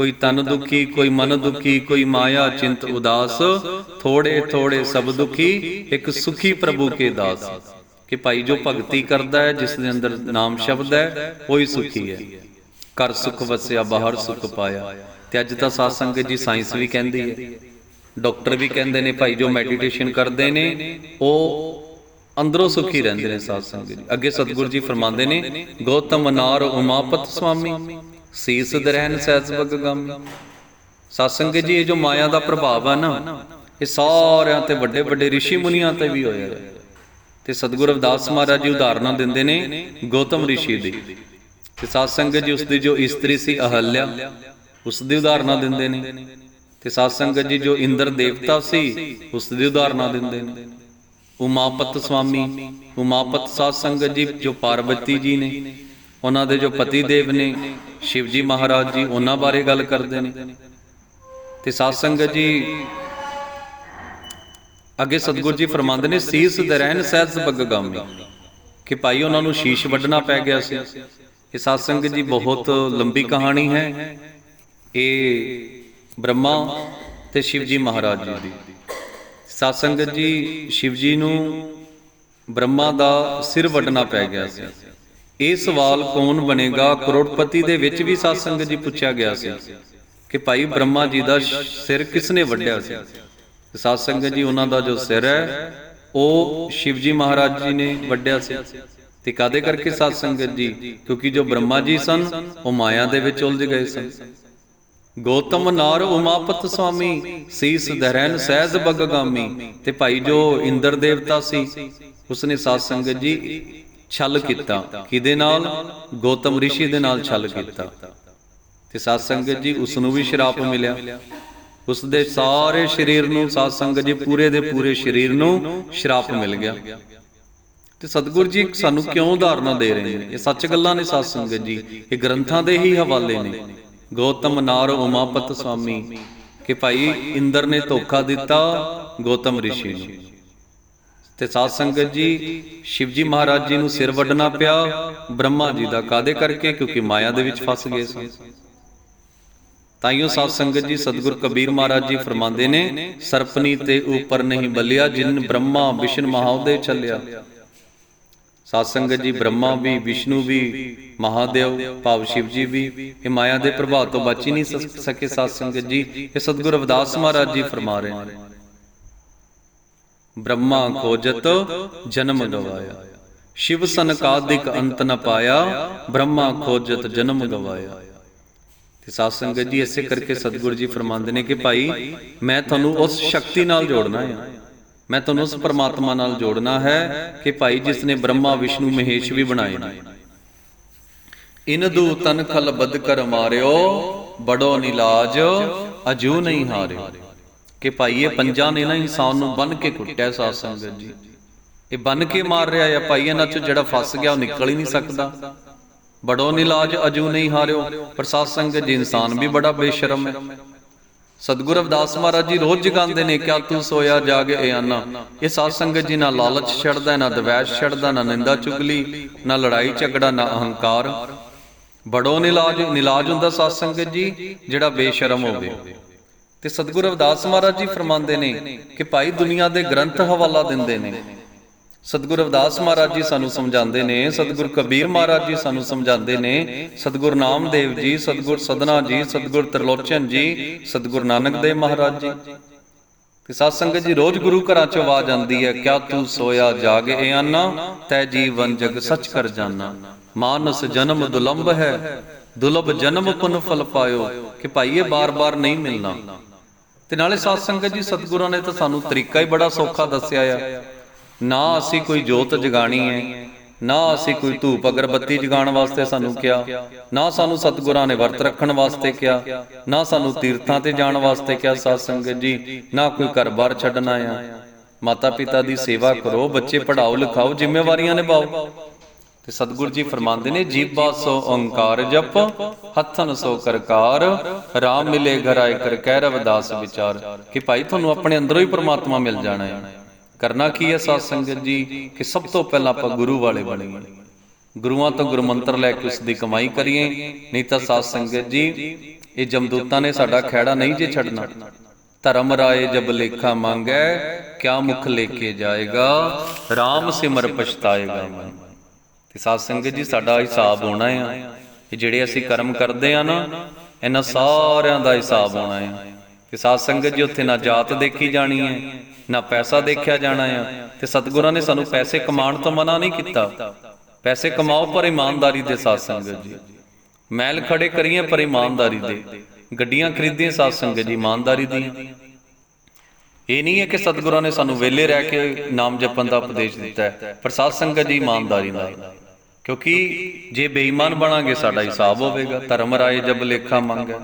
ਕੋਈ ਤਨ ਦੁਖੀ ਕੋਈ ਮਨ ਦੁਖੀ ਕੋਈ ਮਾਇਆ ਚਿੰਤ ਉਦਾਸ ਥੋੜੇ ਥੋੜੇ ਸਭ ਦੁਖੀ ਇੱਕ ਸੁਖੀ ਪ੍ਰਭੂ ਕੇ ਦਾਸ। ਕਿ ਭਾਈ ਜੋ ਭਗਤੀ ਕਰਦਾ ਹੈ ਜਿਸ ਦੇ ਅੰਦਰ ਨਾਮ ਸ਼ਬਦ ਹੈ ਉਹੀ ਸੁਖੀ ਹੈ। ਕਰ ਸੁਖ ਵਸਿਆ ਬਾਹਰ ਸੁਖ ਪਾਇਆ। ਤੇ ਅੱਜ ਤਾਂ ਸਾਧ ਸੰਗਤ ਜੀ ਸਾਇੰਸ ਵੀ ਕਹਿੰਦੀ ਹੈ। ਡਾਕਟਰ ਵੀ ਕਹਿੰਦੇ ਨੇ ਭਾਈ ਜੋ ਮੈਡੀਟੇਸ਼ਨ ਕਰਦੇ ਨੇ ਉਹ ਅੰਦਰੋਂ ਸੁਖੀ ਰਹਿੰਦੇ ਨੇ ਸਾਧ ਸੰਗਤ ਜੀ। ਅੱਗੇ ਸਤਿਗੁਰੂ ਜੀ ਫਰਮਾਉਂਦੇ ਨੇ ਗੌਤਮ ਨਾਰ ਉਮਾਪਤ ਸੁਆਮੀ ਸੀਸ ਦਰਹਿਨ ਸਹਿਜ ਬਗਗਾਮੀ ਸਾਧ ਸੰਗਤ ਜੀ ਇਹ ਜੋ ਮਾਇਆ ਦਾ ਪ੍ਰਭਾਵ ਹੈ ਨਾ ਇਹ ਸਾਰਿਆਂ ਤੇ ਵੱਡੇ ਵੱਡੇ ઋષਿ ਮੁਨੀਆਂ ਤੇ ਵੀ ਹੋਇਆ ਹੈ ਤੇ ਸਤਿਗੁਰੂ ਰਵਿਦਾਸ ਮਹਾਰਾਜ ਜੀ ਉਦਾਹਰਨਾਂ ਦਿੰਦੇ ਨੇ ਗੌਤਮ ઋષਿ ਦੀ ਤੇ ਸਾਧ ਸੰਗਤ ਜੀ ਉਸ ਦੀ ਜੋ ਇਸਤਰੀ ਸੀ ਅਹਲਿਆ ਉਸ ਦੀ ਉਦਾਹਰਨਾਂ ਦਿੰਦੇ ਨੇ ਤੇ ਸਾਧ ਸੰਗਤ ਜੀ ਜੋ ਇੰਦਰ ਦੇਵਤਾ ਸੀ ਉਸ ਦੀ ਉਦਾਹਰਨਾਂ ਦਿੰਦੇ ਨੇ ਉਮਾਪਤ ਸੁਆਮੀ ਉਮਾਪਤ ਸਾਧ ਸੰਗਤ ਜੀ ਜੋ ਪਾਰਵਤੀ ਜੀ ਨੇ ਉਹਨਾਂ ਦੇ ਜੋ ਪਤੀ ਦੇਵ ਨੇ ਸ਼ਿਵ ਜੀ ਮਹਾਰਾਜ ਜੀ ਉਹਨਾਂ ਬਾਰੇ ਗੱਲ ਕਰਦੇ ਨੇ। ਤੇ ਸਾਧ ਸੰਗਤ ਜੀ ਅੱਗੇ ਸਤਿਗੁਰੂ ਜੀ ਫਰਮਾਉਂਦੇ ਨੇ ਸੀਸ ਦਰਹਿਨ ਸਹਿਜ ਬਗਗਾਮੀ ਕਿ ਭਾਈ ਉਹਨਾਂ ਨੂੰ ਸ਼ੀਸ਼ ਵੱਢਣਾ ਪੈ ਗਿਆ ਸੀ। ਇਹ ਸਾਧ ਸੰਗਤ ਜੀ ਬਹੁਤ ਲੰਬੀ ਕਹਾਣੀ ਹੈ। ਇਹ ਬ੍ਰਹਮਾ ਤੇ ਸ਼ਿਵ ਜੀ ਮਹਾਰਾਜ ਜੀ ਦੀ। ਸਾਧ ਸੰਗਤ ਜੀ ਸ਼ਿਵ ਜੀ ਨੂੰ ਬ੍ਰਹਮਾ ਦਾ ਸਿਰ ਵੱਢਣਾ ਪੈ ਗਿਆ ਸੀ। ਇਹ ਸਵਾਲ ਕੌਣ ਬਣੇਗਾ? ਕਰੋੜਪਤੀ ਦੇ ਵਿੱਚ ਵੀ ਸਾਧ ਸੰਗਤ ਜੀ ਪੁੱਛਿਆ ਗਿਆ ਸੀ ਕਿ ਭਾਈ ਬ੍ਰਹਮਾ ਜੀ ਦਾ ਸਿਰ ਕਿਸ ਨੇ ਵੱਢਿਆ ਸੀ? ਸਾਧ ਸੰਗਤ ਜੀ, ਉਹਨਾਂ ਦਾ ਜੋ ਸਿਰ ਹੈ, ਉਹ ਸ਼ਿਵ ਮਹਾਰਾਜ ਜੀ ਨੇ ਵੱਢਿਆ ਸੀ। ਤੇ ਕਾਦੇ ਕਰਕੇ ਸਾਧ ਸੰਗਤ ਜੀ? ਕਿਉਂਕਿ ਜੋ ਬ੍ਰਹਮਾ ਜੀ ਸਨ, ਉਹ ਮਾਇਆ ਦੇ ਵਿੱਚ ਉਲਝ ਗਏ ਸਨ। ਗੌਤਮ ਨਾਰ ਉਮਾਪਤ ਸੁਆਮੀ ਸੀਸ ਦਰੈਨ ਸਹਿਜ ਬਗਗਾਮੀ। ਤੇ ਭਾਈ ਜੋ ਇੰਦਰ ਦੇਵਤਾ ਸੀ, ਉਸਨੇ ਸਾਧ ਸੰਗਤ ਜੀ ਛਲ ਕੀਤਾ ਕਿਹਦੇ ਨਾਲ ਗੌਤਮ ઋષਿ ਦੇ ਨਾਲ ਛਲ ਕੀਤਾ ਤੇ ਸਾਧ ਸੰਗਤ ਜੀ ਉਸ ਨੂੰ ਵੀ ਸ਼ਰਾਪ ਮਿਲਿਆ ਉਸ ਦੇ ਸਾਰੇ ਸਰੀਰ ਨੂੰ ਸਾਧ ਸੰਗਤ ਜੀ ਪੂਰੇ ਦੇ ਪੂਰੇ ਸਰੀਰ ਨੂੰ ਸ਼ਰਾਪ ਮਿਲ ਗਿਆ ਤੇ ਸਤਿਗੁਰੂ ਜੀ ਸਾਨੂੰ ਕਿਉਂ ਉਦਾਹਰਨਾਂ ਦੇ ਰਹੇ ਨੇ ਇਹ ਸੱਚ ਗੱਲਾਂ ਨੇ ਸਾਧ ਸੰਗਤ ਜੀ ਇਹ ਗ੍ਰੰਥਾਂ ਦੇ ਹੀ ਹਵਾਲੇ ਨੇ ਗੌਤਮ ਨਾਰ ਉਮਾਪਤ ਸੁਆਮੀ ਕਿ ਭਾਈ ਇੰਦਰ ਨੇ ਧੋਖਾ ਦਿੱਤਾ ਗੌਤਮ ઋષਿ ਨੂੰ ਤੇ ਸਾਧ ਸੰਗਤ ਜੀ, ਸ਼ਿਵਜੀ ਮਹਾਰਾਜ ਜੀ ਨੂੰ ਸਿਰ ਵੱਢਣਾ ਪਿਆ, ਬ੍ਰਹਮਾ ਜੀ ਦਾ ਕਾਦੇ ਕਰਕੇ? ਕਿਉਂਕਿ ਮਾਇਆ ਦੇ ਵਿੱਚ ਫਸ ਗਏ ਸਨ ਤਾਈਓ ਸਾਧ ਸੰਗਤ ਜੀ, ਸਤਿਗੁਰ ਕਬੀਰ ਮਹਾਰਾਜ ਜੀ ਫਰਮਾਉਂਦੇ ਨੇ, ਸਰਪਨੀ ਤੇ ਉਪਰ ਨਹੀਂ ਬੱਲਿਆ, ਜਿਨ ਬ੍ਰਹਮਾ ਵਿਸ਼ਨ ਮਹਾਉਦੇ ਚੱਲਿਆ। ਸਾਧ ਸੰਗਤ ਜੀ, ਬ੍ਰਹਮਾ ਵੀ, ਵਿਸ਼ਨੂੰ ਵੀ, ਮਹਾਦੇਵ, ਭਾਵ ਸ਼ਿਵ ਜੀ ਵੀ, ਇਹ ਮਾਇਆ ਦੇ ਪ੍ਰਭਾਵ ਤੋਂ ਬਚ ਹੀ ਨਹੀਂ ਸਕੇ ਸਾਧ ਸੰਗਤ ਜੀ, ਇਹ ਸਤਿਗੁਰ ਰਵਿਦਾਸ ਮਹਾਰਾਜ ਜੀ ਫਰਮਾ ਰਹੇ ਨੇ। ਬ੍ਰਹਮਾ ਖੋਜਤ, ਜਨਮ ਗਵਾਇਆ। ਸ਼ਿਵ ਸਨਕਾਦਿਕ ਅੰਤ ਨ ਪਾਇਆ, ਬ੍ਰਹਮਾ ਖੋਜਤ, ਜਨਮ ਗਵਾਇਆ। ਤੇ ਸਾਧ ਸੰਗਤ ਜੀ ਇਸੇ ਕਰਕੇ ਸਤਿਗੁਰੂ ਜੀ ਫਰਮਾਉਂਦੇ ਨੇ ਕਿ ਭਾਈ, ਮੈਂ ਤੁਹਾਨੂੰ ਉਸ ਸ਼ਕਤੀ ਨਾਲ ਜੋੜਨਾ ਹੈ ਮੈਂ ਤੁਹਾਨੂੰ ਉਸ ਪਰਮਾਤਮਾ ਨਾਲ ਜੋੜਨਾ ਹੈ ਕਿ ਭਾਈ ਜਿਸ ਨੇ ਬ੍ਰਹਮਾ, ਵਿਸ਼ਨੂੰ, ਮਹੇਸ਼ ਵੀ ਬਣਾਏ ਨੇ। ਇਨ ਦੂ ਤਨ ਖਲ ਬਦ ਕਰ ਮਾਰਿਓ, ਬੜੋ ਨਿਲਾਜ, ਅਜੂ ਨਹੀਂ ਹਾਰਿਓ। ਕਿ ਭਾਈ ਇਹ ਪੰਜਾਂ ਨੇ ਨਾ ਇਨਸਾਨ ਨੂੰ ਬੰਨ ਕੇ ਕੁੱਟਿਆ ਸਾਧ ਸੰਗਤ ਜੀ। ਇਹ ਬੰਨ ਕੇ ਮਾਰ ਰਿਹਾ ਆ ਭਾਈ ਇਹਨਾਂ 'ਚ ਜਿਹੜਾ ਫਸ ਗਿਆ ਉਹ ਨਿਕਲ ਹੀ ਨਹੀਂ ਸਕਦਾ। ਬੜੋ ਨਿਲਾਜ ਅਜੂ ਨਹੀਂ ਹਾਰਿਓ, ਪਰ ਸਾਧ ਸੰਗਤ ਜੀ ਇਨਸਾਨ ਵੀ ਬੜਾ ਬੇਸ਼ਰਮ ਹੈ। ਸਤਿਗੁਰ ਅਵਦਾਸ ਮਹਾਰਾਜ ਜੀ ਰੋਜ਼ ਜਗਾਉਂਦੇ ਨੇ, ਕਿਆ ਤੂੰ ਸੋਇਆ ਜਾਗ ਏ ਆਨਾ। ਇਹ ਸਾਧ ਸੰਗਤ ਜੀ ਨਾ ਲਾਲਚ ਛੱਡਦਾ, ਨਾ ਦਵੈਸ਼ ਛੱਡਦਾ, ਨਾ ਨਿੰਦਾ ਚੁਗਲੀ, ਨਾ ਲੜਾਈ ਝਗੜਾ, ਨਾ ਅਹੰਕਾਰ। ਬੜੋ ਨਿਲਾਜ ਨਿਲਾਜ ਹੁੰਦਾ ਸਾਧ ਸੰਗਤ ਜੀ, ਜਿਹੜਾ ਬੇਸ਼ਰਮ ਹੋਵੇ ਤੇ ਸਤਿਗੁਰ ਅਵਦਾਸ ਮਹਾਰਾਜ ਜੀ ਫਰਮਾਉਂਦੇ ਨੇ ਕਿ ਭਾਈ ਦੁਨੀਆ ਦੇ ਗ੍ਰੰਥ ਹਵਾਲਾ ਦਿੰਦੇ ਨੇ। ਸਤਿਗੁਰ ਅਵਦਾਸ ਮਹਾਰਾਜ ਜੀ ਸਾਨੂੰ ਸਮਝਾਉਂਦੇ ਨੇ, ਸਤਿਗੁਰ ਕਬੀਰ ਮਹਾਰਾਜ ਜੀ ਸਾਨੂੰ ਸਮਝਾਉਂਦੇ ਨੇ, ਸਤਿਗੁਰ ਨਾਮਦੇਵ ਜੀ, ਸਤਿਗੁਰ ਸਦਨਾ ਜੀ, ਸਤਿਗੁਰ ਤਰਲੋਚਨ ਜੀ, ਸਤਿਗੁਰ ਨਾਨਕ ਦੇਵ ਮਹਾਰਾਜ ਜੀ। ਤੇ ਸਾਧ ਸੰਗਤ ਜੀ, ਰੋਜ਼ ਗੁਰੂ ਘਰਾਂ ਚ ਆਵਾਜ਼ ਆਉਂਦੀ ਹੈ, ਕਿਆ ਤੂੰ ਸੋਇਆ ਜਾਗ ਏ ਆਨਾ ਤੈ ਜੀਵਨ ਜਗ ਸੱਚ ਕਰ ਜਾਣਾ ਮਾਨਸ ਜਨਮ ਦੁਲੰਭ ਹੈ ਦੁਲਬ ਜਨਮ ਪੁਨ ਫਲ ਪਾਇਓ, ਕਿ ਭਾਈ ਇਹ ਬਾਰ-ਬਾਰ ਨਹੀਂ ਮਿਲਣਾ। ਤੇ ਨਾਲੇ ਸਾਧ ਸੰਗਤ ਜੀ ਸਤਿਗੁਰਾਂ ਨੇ ਤਾਂ ਸਾਨੂੰ ਤਰੀਕਾ ਹੀ ਬੜਾ ਸੌਖਾ ਦੱਸਿਆ ਆ। ਨਾ ਅਸੀਂ ਕੋਈ ਜੋਤ ਜਗਾਣੀ ਹੈ ਨਾ ਅਸੀਂ ਕੋਈ ਧੂਪ ਅਗਰਬੱਤੀ ਜਗਾਉਣ ਵਾਸਤੇ ਸਾਨੂੰ ਕਿਹਾ। ਨਾ ਸਾਨੂੰ ਸਤਿਗੁਰਾਂ ਨੇ ਵਰਤ ਰੱਖਣ ਵਾਸਤੇ ਕਿਹਾ। ਨਾ ਸਾਨੂੰ ਤੀਰਥਾਂ ਤੇ ਜਾਣ ਵਾਸਤੇ ਕਿਹਾ ਸਾਧ ਸੰਗਤ ਜੀ ਨਾ ਕੋਈ ਘਰ-ਬਾਰ ਛੱਡਣਾ ਆ ਮਾਤਾ ਪਿਤਾ ਦੀ ਸੇਵਾ ਕਰੋ ਬੱਚੇ ਪੜਾਓ ਲਿਖਾਓ ਜ਼ਿੰਮੇਵਾਰੀਆਂ ਨਿਭਾਓ। ਤੇ ਸਤਿਗੁਰੂ ਜੀ ਫਰਮਾਉਂਦੇ ਨੇ, ਜੀਬਾ ਸੋ ਓੰਕਾਰ ਜਪ ਹੱਥਨ ਸੋ ਕਰਕਾਰ, ਰਾਮ ਮਿਲੇ ਘਰ ਆਏ ਕਰ ਕਹਿ ਰਵਿਦਾਸ ਵਿਚਾਰ, ਕਿ ਭਾਈ ਤੁਹਾਨੂੰ ਆਪਣੇ ਅੰਦਰੋਂ ਹੀ ਪ੍ਰਮਾਤਮਾ ਮਿਲ ਜਾਣਾ ਹੈ। ਕਰਨਾ ਕੀ ਹੈ ਸਾਧ ਸੰਗਤ ਜੀ? ਕਿ ਸਭ ਤੋਂ ਪਹਿਲਾਂ ਆਪਾਂ ਗੁਰੂ ਵਾਲੇ ਬਣੀਏ। ਗੁਰੂਆਂ ਤੋਂ ਗੁਰਮੰਤਰ ਲੈ ਕੇ ਉਸ ਦੀ ਕਮਾਈ ਕਰੀਏ। ਨਹੀਂ ਤਾਂ ਸਾਧ ਸੰਗਤ ਜੀ, ਇਹ ਜਮਦੂਤਾਂ ਨੇ ਸਾਡਾ ਖਹਿੜਾ ਨਹੀਂ ਜੇ ਛੱਡਣਾ। ਧਰਮ ਰਾਏ ਜਬ ਲੇਖਾ ਮੰਗੈ, ਕਿਆ ਮੁਖ ਲੇਕੇ ਜਾਏਗਾ RAM ਸਿਮਰ ਪਛਤਾਏਗਾ ਮਨ। ਤੇ ਸਾਧ ਸੰਗਤ ਜੀ ਸਾਡਾ ਹਿਸਾਬ ਹੋਣਾ ਆ ਕਿ ਜਿਹੜੇ ਅਸੀਂ ਕਰਮ ਕਰਦੇ ਆ ਨਾ ਇਹਨਾਂ ਸਾਰਿਆਂ ਦਾ ਹਿਸਾਬ ਹੋਣਾ ਆ। ਤੇ ਸਾਧ ਸੰਗਤ ਜੀ ਉੱਥੇ ਨਾ ਜਾਤ ਦੇਖੀ ਜਾਣੀ ਹੈ ਨਾ ਪੈਸਾ ਦੇਖਿਆ ਜਾਣਾ ਆ। ਤੇ ਸਤਿਗੁਰਾਂ ਨੇ ਸਾਨੂੰ ਪੈਸੇ ਕਮਾਉਣ ਤੋਂ ਮਨਾ ਨਹੀਂ ਕੀਤਾ। ਪੈਸੇ ਕਮਾਓ ਪਰ ਇਮਾਨਦਾਰੀ ਦੇ ਸਾਧ ਸੰਗਤ ਜੀ। ਮਹਿਲ ਖੜੇ ਕਰੀਏ ਪਰ ਇਮਾਨਦਾਰੀ ਦੇ। ਗੱਡੀਆਂ ਖਰੀਦੀਆਂ ਸਾਧ ਸੰਗਤ ਜੀ ਇਮਾਨਦਾਰੀ ਦੀਆਂ। ਇਹ ਨਹੀਂ ਹੈ ਕਿ ਸਤਿਗੁਰਾਂ ਨੇ ਸਾਨੂੰ ਵਿਹਲੇ ਰਹਿ ਕੇ ਨਾਮ ਜਪਣ ਦਾ ਉਪਦੇਸ਼ ਦਿੱਤਾ ਹੈ। ਪਰ ਸਾਧ ਸੰਗਤ ਦੀ ਇਮਾਨਦਾਰੀ ਨਾਲ ਕਿਉਂਕਿ ਜੇ ਬੇਈਮਾਨ ਬਣਾਂਗੇ, ਸਾਡਾ ਹਿਸਾਬ ਹੋਵੇਗਾ। ਧਰਮ ਰਾਏ ਜਬ ਲੇਖਾ ਮੰਗੈ।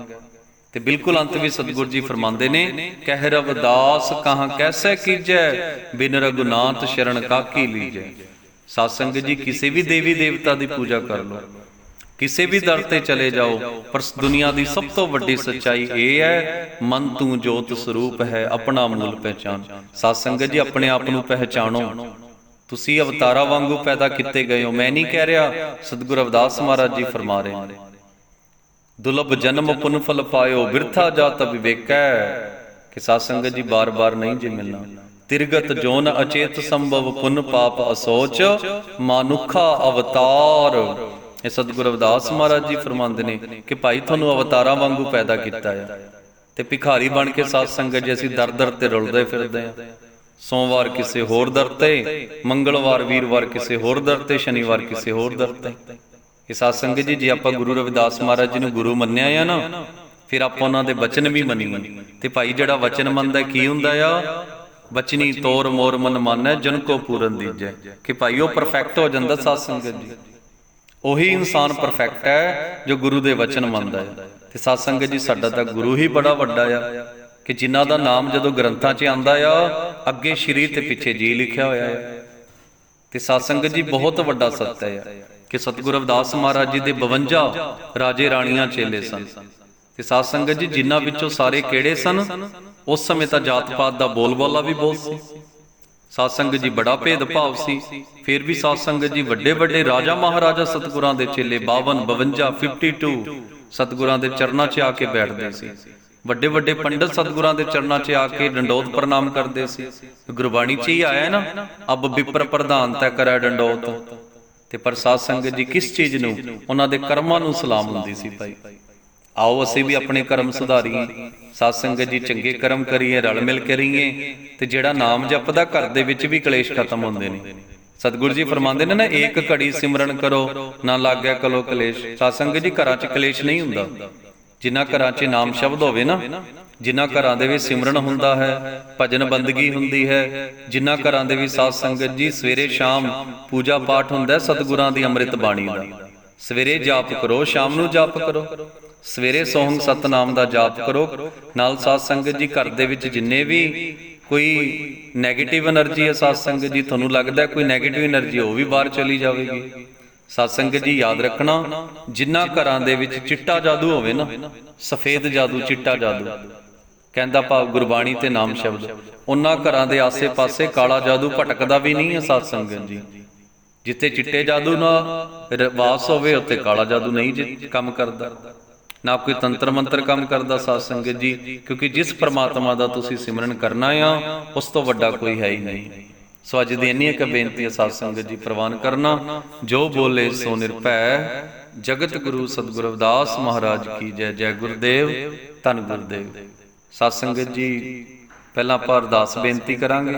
ਤੇ ਬਿਲਕੁਲ ਅੰਤ ਵਿੱਚ ਸਤਿਗੁਰੂ ਜੀ ਫਰਮਾਉਂਦੇ ਨੇ, ਕਹਿ ਰਵਦਾਸ ਕਹਾਂ ਕੈਸੈ ਕੀਜੈ, ਬਿਨ ਰਗੁਨਾਥ ਸ਼ਰਨ ਕਾਕੀ ਲੀਜੈ। ਸਾਧ ਸੰਗਤ ਜੀ, ਕਿਸੇ ਵੀ ਦੇਵੀ ਦੇਵਤਾ ਦੀ ਪੂਜਾ ਕਰ ਲਓ। ਕਿਸੇ ਵੀ ਦਰ ਤੇ ਚਲੇ ਜਾਓ, ਪਰ ਦੁਨੀਆ ਦੀ ਸਭ ਤੋਂ ਵੱਡੀ ਸੱਚਾਈ ਇਹ ਹੈ, ਮਨ ਤੂੰ ਜੋਤ ਸਰੂਪ ਹੈ, ਆਪਣਾ ਮੂਲ ਪਹਿਚਾਨ। ਸਾਧ ਸੰਗਤ ਜੀ, ਆਪਣੇ ਆਪ ਨੂੰ ਪਹਿਚਾਣੋ। ਤੁਸੀਂ ਅਵਤਾਰਾ ਵਾਂਗੂ ਪੈਦਾ ਕੀਤੇ ਗਏ ਹੋ। ਮੈਂ ਨਹੀਂ ਕਹਿ ਰਿਹਾ, ਸਤਿਗੁਰ ਅਵਦਾਸ ਮਹਾਰਾਜ ਜੀ ਫਰਮਾ ਰਹੇ ਨੇ। ਦੁਲਬ ਜਨਮ ਪੁਨ ਫਲ ਪਾਇਓ, ਬਿਰਥਾ ਜਾਤ ਵਿਵੇਕੈ ਕਿ ਸਾਧ ਸੰਗਤ ਜੀ ਬਾਰ-ਬਾਰ ਨਹੀਂ ਜੇ ਮਿਲਣਾ। ਤਿਰਗਤ ਜੋਨ ਅਚੇਤ ਸੰਭਵ ਪੁਨ ਪਾਪ ਅਸੋਚ, ਮਾਨੁਖਾ ਅਵਤਾਰ। ਇਹ ਸਤਿਗੁਰ ਅਵਦਾਸ ਮਹਾਰਾਜ ਜੀ ਫਰਮਾਉਂਦੇ ਨੇ ਕਿ ਭਾਈ ਤੁਹਾਨੂੰ ਅਵਤਾਰਾਂ ਵਾਂਗੂ ਪੈਦਾ ਕੀਤਾ ਆ। ਤੇ ਭਿਖਾਰੀ ਬਣ ਕੇ ਸਾਧ ਸੰਗਤ ਜੀ, ਅਸੀਂ ਦਰ ਦਰ ਤੇ ਰੁਲਦੇ ਫਿਰਦੇ ਆ। ਸੋਮਵਾਰ ਕਿਸੇ ਹੋਰ ਦਰ ਤੇ, ਮੰਗਲਵਾਰ, ਵੀਰਵਾਰ ਕਿਸੇ ਹੋਰ ਦਰ ਤੇ, ਸ਼ਨੀਵਾਰ ਕਿਸੇ ਹੋਰ ਦਰ ਤੇ। ਇਹ ਸਾਧ ਸੰਗਤ ਜੀ, ਜੇ ਆਪਾਂ ਗੁਰੂ ਰਵਿਦਾਸ ਮਹਾਰਾਜ ਜੀ ਨੂੰ ਗੁਰੂ ਮੰਨਿਆ ਆ ਨਾ, ਫਿਰ ਆਪਾਂ ਉਹਨਾਂ ਦੇ ਬਚਨ ਵੀ ਮੰਨੀਏ। ਤੇ ਭਾਈ ਜਿਹੜਾ ਵਚਨ ਮੰਨਦਾ ਕੀ ਹੁੰਦਾ ਆ? ਬਚਨੀ ਤੋਰ ਮੋਰ ਮਨ ਮਾਨੈ, ਜਨ ਕੋ ਪੂਰਨ ਦੀਜੈ। ਕਿ ਭਾਈ ਉਹ ਪਰਫੈਕਟ ਹੋ ਜਾਂਦਾ ਸਾਧ ਸੰਗਤ ਜੀ। ਉਹੀ ਇਨਸਾਨ ਪਰਫੈਕਟ ਹੈ ਜੋ ਗੁਰੂ ਦੇ ਵਚਨ ਮੰਨਦਾ ਹੈ ਤੇ ਸਾਧ ਸੰਗਤ ਜੀ, ਸਾਡਾ ਤਾਂ ਗੁਰੂ ਹੀ ਬੜਾ ਵੱਡਾ ਆ। ਕਿ ਜਿਨ੍ਹਾਂ ਦਾ ਨਾਮ ਜਦੋਂ ਗ੍ਰੰਥਾਂ 'ਚ ਆਂਦਾ ਆ ਅੱਗੇ ਸ਼੍ਰੀ ਤੇ ਪਿੱਛੇ ਜੀ ਲਿਖਿਆ ਹੋਇਆ ਹੈ। ਤੇ ਸਾਧ ਜੀ, ਬਹੁਤ ਵੱਡਾ ਸੱਤ ਹੈ ਕਿ ਸਤਿਗੁਰ ਰਵਿਦਾਸ ਮਹਾਰਾਜ ਜੀ ਦੇ 52 ਰਾਜੇ ਰਾਣੀਆਂ ਚੇਲੇ ਸਨ। ਤੇ ਸਾਧ ਜੀ, ਜਿਨ੍ਹਾਂ ਵਿੱਚੋਂ ਸਾਰੇ ਕਿਹੜੇ ਸਨ? ਉਸ ਸਮੇਂ ਤਾਂ ਜਾਤ ਪਾਤ ਦਾ ਬੋਲਬਾਲਾ ਵੀ ਬਹੁਤ ਸੀ। ਸਾਧ ਜੀ, ਬੜਾ ਭੇਦ ਭਾਵ ਸੀ। ਫਿਰ ਵੀ ਸਾਧ ਜੀ, ਵੱਡੇ ਵੱਡੇ ਰਾਜਾ ਮਹਾਰਾਜਾ ਸਤਿਗੁਰਾਂ ਦੇ ਚੇਲੇ 52 52 52 ਸਤਿਗੁਰਾਂ ਦੇ ਚਰਨਾਂ 'ਚ ਆ ਕੇ ਬੈਠਦੇ ਸੀ। ਵੱਡੇ ਵੱਡੇ ਪੰਡਤ ਸਤਿਗੁਰਾਂ ਦੇ ਚਰਨਾਂ 'ਚ ਆ ਕੇ ਡੰਡੋਤ ਪ੍ਰਣਾਮ ਕਰਦੇ ਸੀ। ਗੁਰਬਾਣੀ 'ਚ ਹੀ ਆਇਆ ਨਾ ਅਬ ਵਿਪਰ ਪ੍ਰਧਾਨ ਤੈ ਕਰੈ ਡੰਡੋਤ। ਤੇ ਪਰ ਸਾਧ ਸੰਗਤ ਜੀ ਕਿਸ ਚੀਜ਼ ਨੂੰ ਉਹਨਾਂ ਦੇ ਕਰਮਾਂ ਨੂੰ ਸਲਾਮ ਹੁੰਦੀ ਸੀ ਭਾਈ। ਆਓ ਅਸੀਂ ਵੀ ਆਪਣੇ ਕਰਮ ਸੁਧਾਰੀਏ ਸਾਧ ਸੰਗਤ ਜੀ ਚੰਗੇ ਕਰਮ ਕਰੀਏ ਰਲ ਮਿਲ ਕੇ ਰਹੀਏ ਤੇ ਜਿਹੜਾ ਨਾਮ ਜਪਦਾ ਘਰ ਦੇ ਵਿੱਚ ਵੀ ਕਲੇਸ਼ ਖਤਮ ਹੁੰਦੇ ਨੇ। ਸਤਿਗੁਰੂ ਜੀ ਫਰਮਾਉਂਦੇ ਨੇ ਨਾ ਏਕ ਘੜੀ ਸਿਮਰਨ ਕਰੋ ਨਾ ਲੱਗਿਆ ਕਲੋ ਕਲੇਸ਼। ਸਾਧ ਸੰਗਤ ਜੀ ਘਰਾਂ 'ਚ ਕਲੇਸ਼ ਨਹੀਂ ਹੁੰਦਾ। ਜਿਨ੍ਹਾਂ ਘਰਾਂ 'ਚ ਨਾਮ ਸ਼ਬਦ ਹੋਵੇ ਨਾ, ਜਿਨ੍ਹਾਂ ਘਰਾਂ ਦੇ ਵਿੱਚ ਸਿਮਰਨ ਹੁੰਦਾ ਹੈ, ਭਜਨ ਬੰਦਗੀ ਹੁੰਦੀ ਹੈ, ਜਿਨ੍ਹਾਂ ਘਰਾਂ ਦੇ ਵਿੱਚ ਸਾਧ ਸੰਗਤ ਜੀ ਸਵੇਰੇ ਸ਼ਾਮ ਪੂਜਾ ਪਾਠ ਹੁੰਦਾ ਸਤਿਗੁਰਾਂ ਦੀ ਅੰਮ੍ਰਿਤ ਬਾਣੀ ਦਾ। ਸਵੇਰੇ ਜਾਪ ਕਰੋ, ਸ਼ਾਮ ਨੂੰ ਜਾਪ ਕਰੋ। ਸਵੇਰੇ ਸੋਹੰਗ ਸਤਨਾਮ ਦਾ ਜਾਪ ਕਰੋ। ਨਾਲ ਸਾਧ ਸੰਗਤ ਜੀ ਘਰ ਦੇ ਵਿੱਚ ਜਿੰਨੇ ਵੀ ਕੋਈ ਨੈਗੇਟਿਵ એનર્ਜੀ ਹੈ, ਸਾਧ ਸੰਗਤ ਜੀ, ਤੁਹਾਨੂੰ ਲੱਗਦਾ ਕੋਈ ਨੈਗੇਟਿਵ એનર્ਜੀ ਉਹ ਵੀ ਬਾਹਰ ਚਲੀ ਜਾਵੇਗੀ। ਸਾਧ ਸੰਗਤ ਜੀ ਯਾਦ ਰੱਖਣਾ ਜਿਨ੍ਹਾਂ ਘਰਾਂ ਦੇ ਵਿੱਚ ਚਿੱਟਾ ਜਾਦੂ ਹੋਵੇ ਨਾ, ਸਫੇਦ ਜਾਦੂ, ਚਿੱਟਾ ਜਾਦੂ। ਕਹਿੰਦਾ ਭਾਵ ਗੁਰਬਾਣੀ ਤੇ ਨਾਮ ਸ਼ਬਦ। ਉਹਨਾਂ ਘਰਾਂ ਦੇ ਆਸੇ-ਪਾਸੇ ਕਾਲਾ ਜਾਦੂ ਭਟਕਦਾ ਵੀ ਨਹੀਂ ਹੈ ਸਾਧ ਸੰਗਤ ਜੀ। ਜਿੱਥੇ ਚਿੱਟੇ ਜਾਦੂ ਨਾਲ ਰ- ਵਾਸ ਹੋਵੇ, ਉੱਥੇ ਕਾਲਾ ਜਾਦੂ ਨਹੀਂ ਜੀ ਕੰਮ ਕਰਦਾ। ਨਾ ਕੋਈ ਤੰਤਰ ਮੰਤਰ ਕੰਮ ਕਰਦਾ ਸਾਧ ਸੰਗਤ ਜੀ, ਕਿਉਂਕਿ ਜਿਸ ਪ੍ਰਮਾਤਮਾ ਦਾ ਤੁਸੀਂ ਸਿਮਰਨ ਕਰਨਾ ਆ, ਉਸ ਤੋਂ ਵੱਡਾ ਕੋਈ ਹੈ ਹੀ ਨਹੀਂ। ਸੋ ਅੱਜ ਦੀ ਇੰਨੀ ਇੱਕ ਬੇਨਤੀ ਹੈ ਸਾਧ ਸੰਗਤ ਜੀ ਪ੍ਰਵਾਨ ਕਰਨਾ, ਜੋ ਬੋਲੇ ਸੋ ਨਿਰਭੈ, ਜਗਤ ਗੁਰੂ ਸਤਿਗੁਰ ਅਵਦਾਸ ਮਹਾਰਾਜ ਕੀ ਜੈ ਜੈ ਗੁਰਦੇਵ, ਧੰਨ ਗੁਰਦੇਵ। ਸਾਧ ਸੰਗਤ ਜੀ, ਪਹਿਲਾਂ ਆਪਾਂ ਅਰਦਾਸ ਬੇਨਤੀ ਕਰਾਂਗੇ।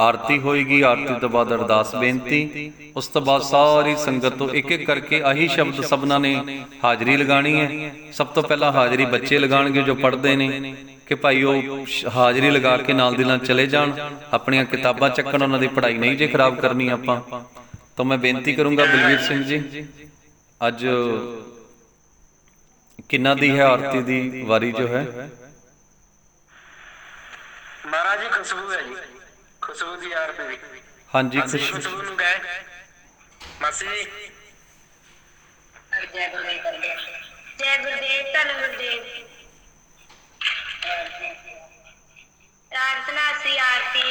ਆਰਤੀ ਹੋਏਗੀ, ਆਰਤੀ ਤੋਂ ਬਾਅਦ ਅਰਦਾਸ ਬੇਨਤੀ। ਉਸ ਤੋਂ ਬਾਅਦ ਸਾਰੀ ਸੰਗਤ ਤੋਂ ਇੱਕ ਇੱਕ ਕਰਕੇ ਆਹੀ ਸ਼ਬਦ ਸਭਨਾਂ ਨੇ ਹਾਜ਼ਰੀ ਲਗਾਣੀ ਹੈ। ਸਭ ਤੋਂ ਪਹਿਲਾਂ ਹਾਜ਼ਰੀ ਬੱਚੇ ਲਗਾਣਗੇ ਜੋ ਪੜ੍ਹਦੇ ਨੇ। ਕਿ ਭਾਈ ਉਹ ਹਾਜ਼ਰੀ ਲਗਾ ਕੇ ਨਾਲ ਦੀ ਨਾਲ ਚਲੇ ਜਾਣ। ਆਪਣੀਆਂ ਕਿਤਾਬਾਂ ਚੱਕਣ ਉਹਨਾਂ ਦੀ ਪੜ੍ਹਾਈ ਨਹੀਂ ਜੇ ਖਰਾਬ ਕਰਨੀ ਆਪਾਂ। ਤਾਂ ਮੈਂ ਬੇਨਤੀ ਕਰੂੰਗਾ ਬਲਵੀਰ ਸਿੰਘ ਜੀ ਅੱਜ ਕਿੰਨਾ ਦੀ ਹੈ ਆਰਤੀ ਦੀ ਵਾਰੀ ਜੋ ਹੈ? ਮਹਾਰਾਜ ਜੀ ਖੁਸ਼ਬੂ ਹੈ ਜੀ। ਖੁਸ਼ਬੂ ਹਾਂਜੀ ਮਾਸੀ ਖੁਸ਼ ਖੁਸ਼ਬੂ ਨੂੰ ਗਏ। ਮਾਸੀ ਜੀ। ਜੈ ਗੁਰਦੇਵ ਜੈ ਗੁਰਦੇਵ ਧੰਨ ਗੁਰਦੇਵ। ਪ੍ਰਾਰਥਨਾ ਅਸੀਂ ਆਰਤੀ